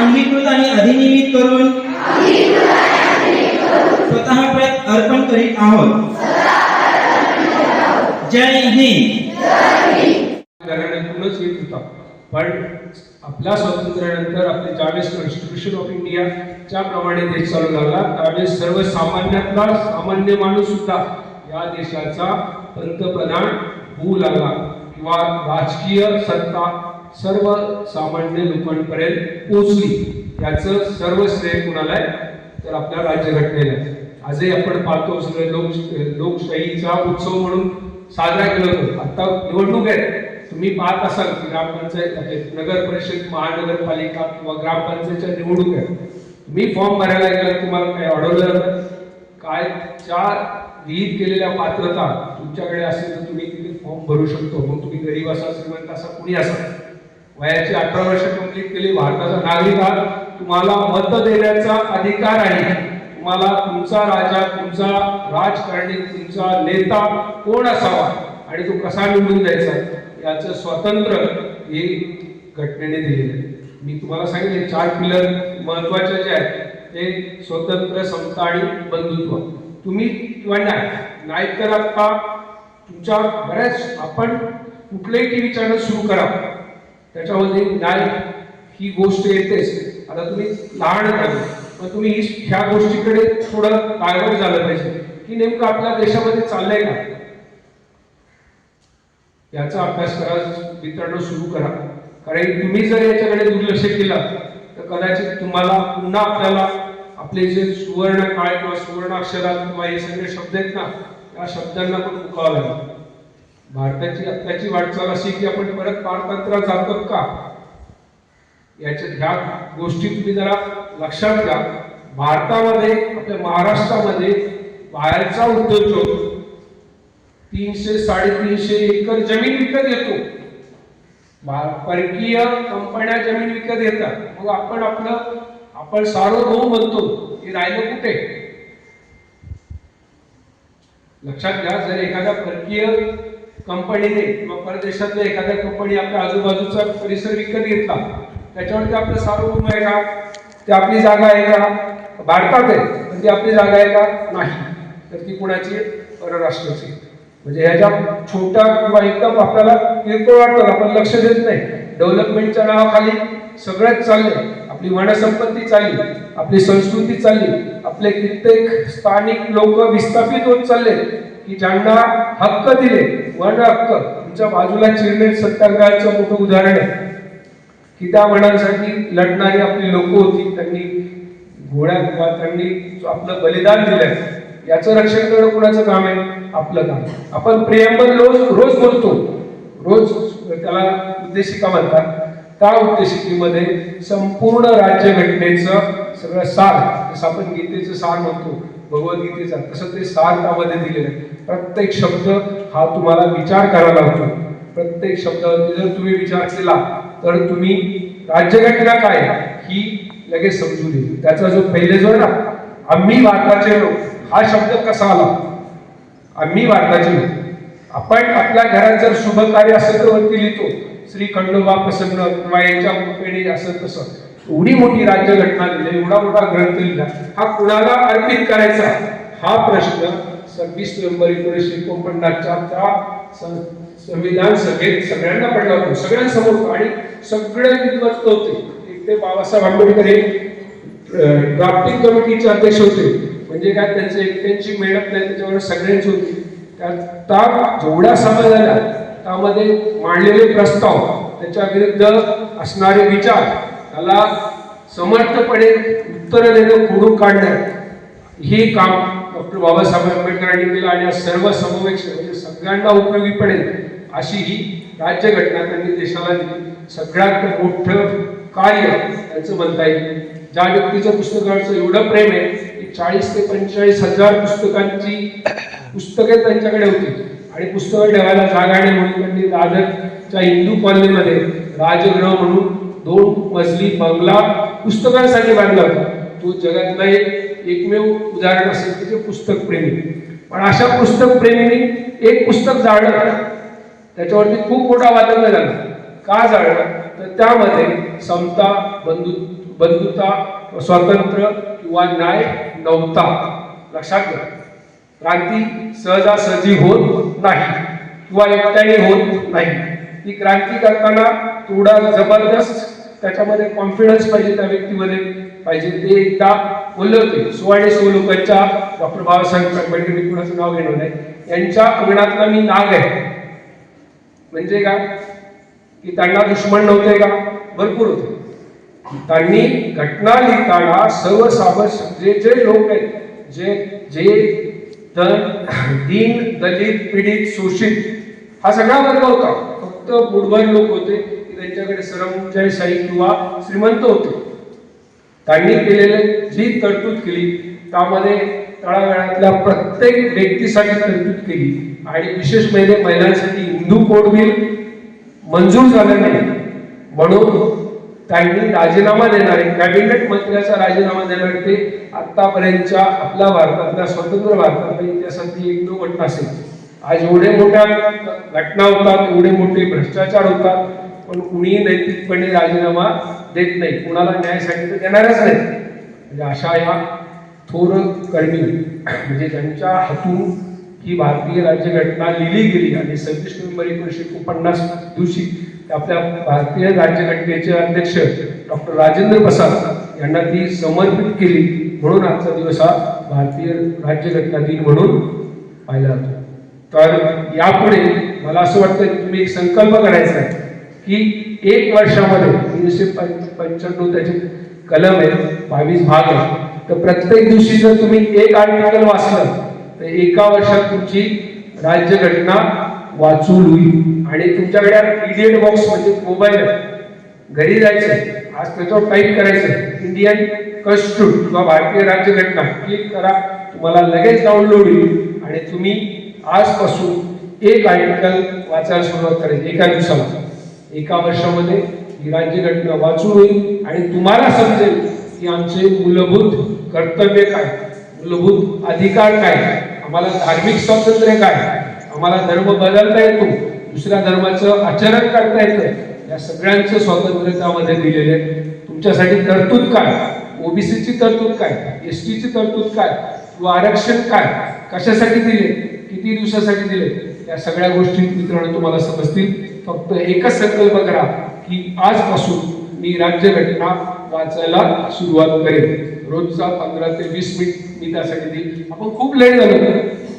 अंगीकृत आणि अधिनियमित करून स्वतः प्रत अर्पण करीत आहोत. जय हिंद. घराण्यातूनच येत होता. पण आपल्या स्वातंत्र्यानंतर आपले ज्यावेळेस कॉन्स्टिट्यूशन ऑफ इंडिया ज्याप्रमाणे देश चालू लागला त्यावेळेस सर्वसामान्यातला सामान्य माणूस सुद्धा या देशाचा पंतप्रधान होऊ लागला. किंवा राजकीय सत्ता सर्व सामान्य लोकांपर्यंत पोहोचली. याचं सर्व श्रेय कुणाला आहे? तर आपल्या राज्यघटनेला आहे. आजही आपण पाहतो सगळे लोक लोकशाहीचा उत्सव म्हणून साजरा केला जातो. आता निवडणूक आहे. तुम्ही पाहत असाल की ग्रामपंचायत नगर परिषद महानगरपालिका किंवा ग्रामपंचायतच्या निवडणूक आहे. तुम्ही फॉर्म भरायला गेला तुम्हाला काय अडवलं जातं? काय चार विहित केलेल्या पात्रता तुमच्याकडे असेल तर तुम्ही तिथे फॉर्म भरू शकतो. मग तुम्ही गरीब असा श्रीमंत असा कुणी असा वयाची अठरा वर्ष कंप्लीट केली. भारताचा नागरिक आहात. तुम्हाला मत देण्याचा अधिकार आहे. तुम्हाला तुमचा राजा तुमचा राजकारणी तुमचा नेता कोण असावा आणि तो कसा निवडून द्यायचा याचं स्वातंत्र्य हे घटनेने दिलेलं आहे. मी तुम्हाला सांगितले चार पिलर महत्त्वाचे जे आहेत ते स्वतंत्र समता आणि बंधुत्व. तुम्ही किंवा नाही तर आता तुमच्या बऱ्याच आपण कुठलेही टीव्ही चॅनल सुरू करा. त्याच्यामध्ये न्याय ही गोष्ट येतेच. आता तुम्ही लहान राहिले पण तुम्ही ह्या गोष्टीकडे थोडं डायव्हर्ट झालं पाहिजे. की नेमकं आपल्या देशामध्ये चाललंय का? याचा अभ्यास करा. मित्रांनो सुरू करा. कारण तुम्ही जर याच्याकडे दुर्लक्ष केलं तर कदाचित तुम्हाला पुन्हा आपल्याला आपले जे सुवर्ण काळ किंवा सुवर्ण अक्षरात किंवा हे सगळे शब्द आहेत ना या शब्दांना पण मुकावं लागेल. भारताची आत्ताची वाटचाल अशी की आपण परत पारतंत्रात जातो का? याच्या ह्या गोष्टी तुम्ही जरा लक्षात घ्या. भारतामध्ये आपल्या महाराष्ट्रामध्ये बाहेरचा उद्योजक तीनशे साडेतीनशे एकर जमीन विकत घेतो. परकीय कंपन्या जमीन विकत घेतात. मग आपण आपलं आपण सार्वभौम म्हणतो हे राहिलं कुठे? लक्षात घ्या जर एखाद्या परकीय कंपनीने किंवा परदेशातल्या एखाद्या कंपनी आपल्या आजूबाजूचा परिसर विकत घेतला. त्याच्यावरती आपलं सार्वभौम आहे का? ते आपली जागा आहे का? भारतात आहे. पण ती आपली जागा आहे का? नाही. तर ती कुणाची? परराष्ट्राची. म्हणजे ह्याच्या छोट्या किंवा एकदम आपल्याला किरकोळ वाटतं. आपण लक्ष देत नाही. डेव्हलपमेंटच्या नावाखाली सगळंच चाललंय. आपली वनसंपत्ती चालली. आपली संस्कृती चालली. आपले कित्येक स्थानिक लोक विस्थापित होत चालले की ज्यांना हक्क दिले वन हक्क तुमच्या बाजूला चिरणे सत्याग्रहाचं मोठं उदाहरण आहे. की त्या वनांसाठी लढणारी आपली लोक होती त्यांनी घोड्या किंवा त्यांनी जो आपलं बलिदान दिलंय याचं रक्षण करणं कुणाचं काम आहे? आपलं काम. आपण प्रियंबल रोज रोज बोलतो. रोज त्याला उद्देशिका म्हणतात. त्या उद्देशिकेमध्ये संपूर्ण राज्यघटनेचं सगळं सार जसं आपण गीतेचं सार म्हणतो भगवद्गीतेचा तसं ते सार त्यामध्ये दिलेलं आहे. प्रत्येक शब्द हा तुम्हाला विचार करायला होतो. प्रत्येक शब्दावरती जर तुम्ही विचार केला तर तुम्ही राज्यघटना काय ही लगेच समजून येईल. त्याचा जो पहिले जो आहे ना आम्ही भारताचे लोक हा शब्द कसा आला? आम्ही भारताचे लोक. आपण आपल्या घरात जर शुभ कार्य असेल तर वरती लिहितो श्री खंडोबा प्रसन्न किंवा यांच्या कृपेने असं तसं. एवढी मोठी राज्यघटना लिहिली एवढा मोठा ग्रंथ लिहिला हा कुणाला अर्पित करायचा? हा प्रश्न सव्वीस नोव्हेंबर एकोणीसशे एकोणपन्नासच्या त्या सं- संविधान सभेत सगळ्यांना पडला होता सगळ्यांसमोर. आणि सगळे विद्वस्त होते. एक ते बाबासाहेब आंबेडकर हे ड्राफ्टिंग कमिटीचे अध्यक्ष होते. म्हणजे काय त्यांचे एकट्यांची मेहनत नाही त्याच्यावर सगळ्यांची होती. त्यात जेवढ्या सभा झाल्या त्यामध्ये मांडलेले प्रस्ताव त्याच्या विरुद्ध असणारे विचार त्याला समर्थपणे उत्तर देणं खोडून काढणं ही काम डॉक्टर बाबासाहेब आंबेडकरांनी केलं आणि या सर्व समवेश म्हणजे सगळ्यांना उपयोगी पडेल अशी ही राज्यघटना त्यांनी देशाला दिली. सगळ्यात मोठं कार्य त्यांचं म्हणता येईल. ज्या व्यक्तीचं पुस्तकांचं एवढं प्रेम आहे की चाळीस ते पंचेचाळीस हजार पुस्तकांची पुस्तके त्यांच्याकडे होती. आणि पुस्तकं ठेवायला जागा नाही म्हणून त्यांनी दादरच्या हिंदू कॉलनीमध्ये राजगृह म्हणून दोन मजली बंगला पुस्तकांसाठी बांधला होता. तो जगातला एक एकमेव उदाहरण असेल की ते पुस्तक प्रेमी. पण अशा पुस्तक प्रेमीने एक पुस्तक जाळलं त्याच्यावरती खूप मोठा वादंग झाला. का जाळलं? तर त्यामध्ये समता बंधु बंधुता स्वातंत्र्य किंवा न्याय नव्हता. लक्षात घ्या. क्रांती सहजासहजी होत नाही किंवा एकट्याने होत नाही. ती क्रांती करताना थोडा जबरदस्त त्याच्यामध्ये कॉन्फिडन्स पाहिजे त्या व्यक्तीमध्ये. पाहिजे ते एकदा बोलले होते सुवाणे सो लोकांच्या डॉक्टर बाबासाहेब आंबेडकर मी कुणाचं नाव घेणार नाही. यांच्या अंगणातला मी नाग आहे. म्हणजे काय की त्यांना दुश्मन नव्हते का? भरपूर होते. त्यांनी घटना लिहिताना सर्वसामान्य जे जे लोक आहेत जे जे द- दीन दलित पीडित शोषित हा सगळा वर्ग होता. फक्त बुडभर लोक होते. की त्यांच्याकडे सरंजाईशाही किंवा श्रीमंत होते. त्यांनी केलेले जी तरतूद केली त्यामध्ये तळागाळातल्या प्रत्येक व्यक्तीसाठी तरतूद केली. आणि विशेष म्हणजे महिलांसाठी हिंदू कोड बिल मंजूर झालं नाही. म्हणून त्यांनी राजीनामा देणारे कॅबिनेट मंत्र्याचा राजीनामा देणारे ते आतापर्यंतच्या आपल्या भारतातल्या स्वतंत्र भारतातल्या इतिहासातली दो घटना असेल. आज एवढे मोठ्या घटना होतात एवढे मोठे भ्रष्टाचार होतात. पण कुणी नैतिकपणे राजीनामा देत नाही. कुणाला न्यायासाठी तर देणारच नाही. म्हणजे अशा या थोर कर्मी म्हणजे ज्यांच्या हातून ही भारतीय राज्यघटना लिहिली गेली आणि सव्वीस नोव्हेंबर एकोणीसशे एकोणपन्नास दिवशी आपल्या भारतीय राज्यघटनेचे अध्यक्ष डॉक्टर राजेंद्र प्रसाद यांना ती समर्पित केली. म्हणून आजचा दिवस हा भारतीय राज्यघटना दिन म्हणून पाहिला जातो. तर यापुढे मला असं वाटतं की तुम्ही एक संकल्प करायचा आहे. की एक वर्षामध्ये तीनशे पंच्याण्णव त्याचे कलम आहे बावीस भाग आहे. तर प्रत्येक दिवशी जर तुम्ही एक आर्टिकल वाचलं तर एका वर्षात तुमची राज्यघटना वाचून होईल. आणि तुमच्याकडे इडियट बॉक्स म्हणजे मोबाईल घरी जायचं आज त्याच्यावर टाईप करायचं इंडियन कन्स्टिट्यूट किंवा भारतीय राज्यघटना क्लिक करा. तुम्हाला लगेच डाउनलोड होईल आणि तुम्ही आजपासून एक आर्टिकल वाचायला सुरुवात करायची एका दिवसाला. एका वर्षामध्ये ही राज्यघटना वाचू होईल आणि तुम्हाला समजेल की आमचे मूलभूत कर्तव्य काय? मूलभूत अधिकार काय? आम्हाला धार्मिक स्वातंत्र्य काय? आम्हाला धर्म बदलता येतो? दुसऱ्या धर्माचं आचरण करता येतं? या सगळ्यांचं स्वातंत्र्य त्यामध्ये दिलेले आहे. तुमच्यासाठी तरतूद काय? ओबीसीची तरतूद काय? एस टीची तरतूद काय? किंवा आरक्षण काय? कशासाठी दिले? किती दिवसासाठी दिले? या सगळ्या गोष्टी मित्रांनो तुम्हाला समजतील. फक्त एकच संकल्प करा की आजपासून मी राज्यघटना वाचायला सुरुवात करेन. रोजचा पंधरा ते वीस मिनिट मी त्यासाठी देईन. आपण खूप लेट झालो.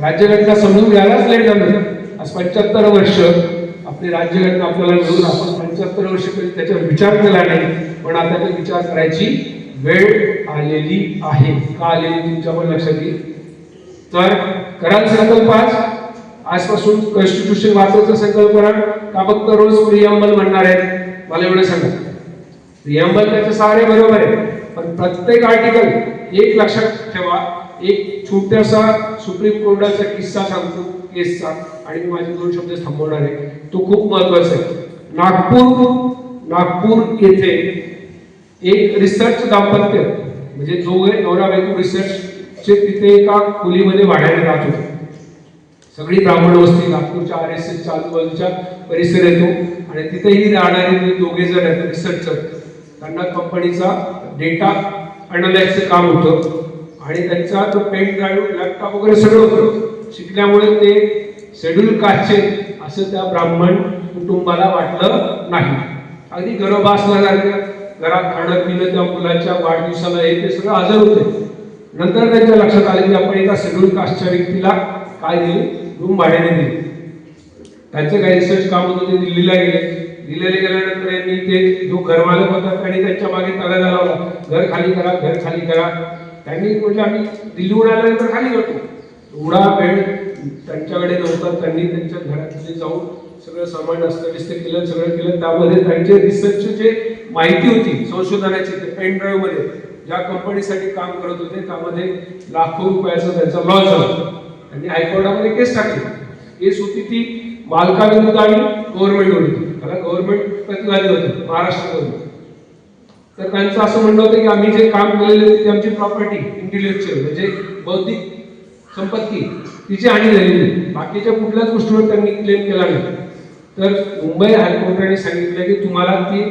राज्यघटना समजून घ्यायलाच लेट झालो. आज पंच्याहत्तर वर्ष आपली राज्यघटना आपल्याला मिळून आपण पंच्याहत्तर वर्ष त्याच्यावर विचार केला नाही. पण आता ते विचार करायची वेळ आलेली आहे. का आलेली तुमच्यावर लक्षात येईल? तर कराल संकल्प आज? आजपासून कॉन्स्टिट्यूशन वाचायचा संकल्प करा का फक्त रोज प्रियंबल म्हणणार आहेत? मला एवढं सांगा. प्रियंबल त्याचे सारे बरोबर आहे पण प्रत्येक आर्टिकल एक लक्षात ठेवा. एक छोटासा सुप्रीम कोर्टाचा किस्सा सांगतो केसचा. आणि मी माझे दोन शब्द थांबवणार आहे. तो खूप महत्त्वाचा आहे. नागपूर नागपूर येथे एक रिसर्च दाम्पत्य म्हणजे जो नवरा बायको रिसर्चचे तिथे एका खोलीमध्ये वाढायला जात होते. सगळी ब्राह्मण वस्ती नागपूरच्या आर एस एसच्या आजूबाजूच्या परिसर येतो. आणि तिथेही राहणारे जे दोघे जण आहेत रिसर्चर. त्यांना कंपनीचा डेटा अनालाइजचं काम होतं. आणि त्यांचा तो पेन ड्राईव्ह लॅपटॉप वगैरे सगळं होतं. शिकल्यामुळे ते शेड्यूल कास्टचे असं त्या ब्राह्मण कुटुंबाला वाटलं नाही. अगदी गर्भासल्यासारखं घरात खाणं पिणं त्या मुलाच्या वाढदिवसाला हे ते सगळं हजर होते. नंतर त्यांच्या लक्षात आले की आपण एका शेड्यूल कास्टच्या व्यक्तीला काय देऊ रूम भाड्याने दिली त्यांचं काही रिसर्च काम होतं ते दिल्लीला गेले. दिल्लीला गेल्यानंतर यांनी ते जो घरमालक होता त्यांनी त्यांच्या मागे तगा लावला घर खाली करा घर खाली करा. त्यांनी म्हणजे आम्ही दिल्लीहून आल्यानंतर खाली करतो उडा वेळ त्यांच्याकडे नव्हता. त्यांनी त्यांच्या घरातले जाऊन सगळं सामान अस्तव्यस्त केलं सगळं केलं. त्यामध्ये त्यांचे रिसर्चची जे माहिती होती संशोधनाची ते पेन ड्राईव्हमध्ये ज्या कंपनीसाठी काम करत होते त्यामध्ये लाखो रुपयाचा त्यांचा लॉस झाला. त्यांनी हायकोर्टामध्ये केस टाकली. केस होती ती मालकाविरुद्ध आणि गव्हर्नमेंट होती त्याला गव्हर्नमेंट प्रतिवादी होतं महाराष्ट्र गव्हर्नमेंट तर त्यांचं असं म्हणणं होतं की आम्ही जे काम केलेले होते आमची प्रॉपर्टी इंटेलेक्च्युअल म्हणजे बौद्धिक संपत्ती तिची हानी झालेली नाही. बाकीच्या कुठल्याच गोष्टीवर त्यांनी क्लेम केला नाही. तर मुंबई हायकोर्टाने सांगितलं की तुम्हाला ती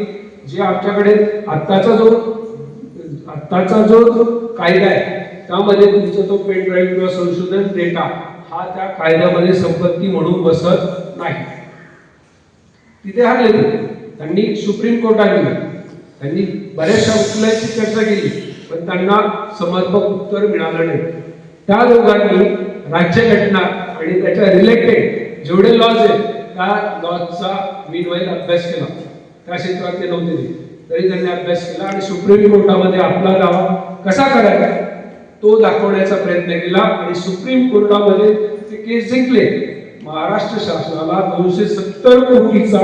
जे आमच्याकडे आत्ताचा जो आत्ताचा जो कायदा आहे त्यामध्ये तुमचा तो पेन ड्राईव्ह किंवा संशोधन डेटा हा त्या कायद्यामध्ये संपत्ती म्हणून बसत नाही. तिथे हरले ते त्यांनी सुप्रीम कोर्टात त्यांनी बऱ्याचशा वकिलांची चर्चा केली पण त्यांना समर्पक उत्तर मिळालं नाही. त्या दोघांनी राज्यघटना आणि त्याच्या रिलेटेड जेवढे लॉज आहेत त्या लॉजचा मीनवाईल अभ्यास केला. त्या क्षेत्रात ते नव्हते. तरी त्यांनी अभ्यास केला आणि सुप्रीम कोर्टामध्ये आपला दावा कसा करायचा? तो दाखवण्याचा प्रयत्न केला आणि सुप्रीम कोर्टामध्ये ते केस जिंकले. महाराष्ट्र शासनाला दोनशे सत्तर कोटीचा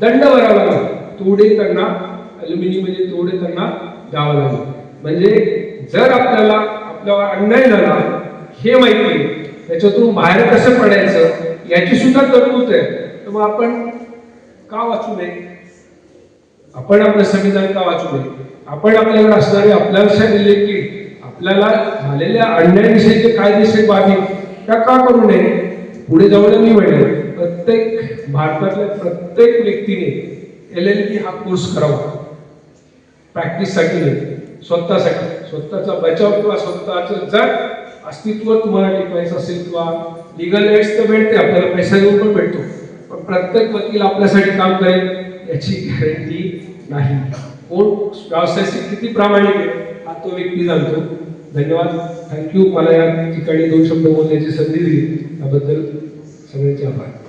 दंड भरावा लागला. तोडे त्यांना अल्युमिनी म्हणजे तोडे त्यांना द्यावा लागलं. म्हणजे जर आपल्याला आपल्यावर अन्याय झाला हे माहिती त्याच्यातून बाहेर कसं पडायचं याची सुद्धा तरतूद आहे तर मग आपण का वाचू नये? आपण आपलं संविधान का वाचू नये? आपण आपल्याकडे असणारे आपल्याशी रिलेटेड आपल्याला झालेल्या अन्यायाविषयीचे कायदेशीर बाबी त्या का करू नये? पुढे जाऊन मी म्हणेन. प्रत्येक भारतातल्या प्रत्येक व्यक्तीने एल एल बी हा कोर्स करावा. प्रॅक्टिससाठी स्वतःसाठी. स्वतःचा बचाव किंवा स्वतःचं जर अस्तित्व तुम्हाला टिकवायचं असेल किंवा लिगल एड्स तर भेटते आपल्याला पैसा देऊन पण भेटतो पण प्रत्येक वकील आपल्यासाठी काम करेल याची गॅरंटी नाही. कोण व्यवसायाशी किती प्रामाणिक आहे? हा तो व्यक्ती जाणतो धन्यवाद थँक्यू मला या ठिकाणी दोन शब्द बोलण्याची संधी दिली. त्याबद्दल सगळ्यांचे आभार.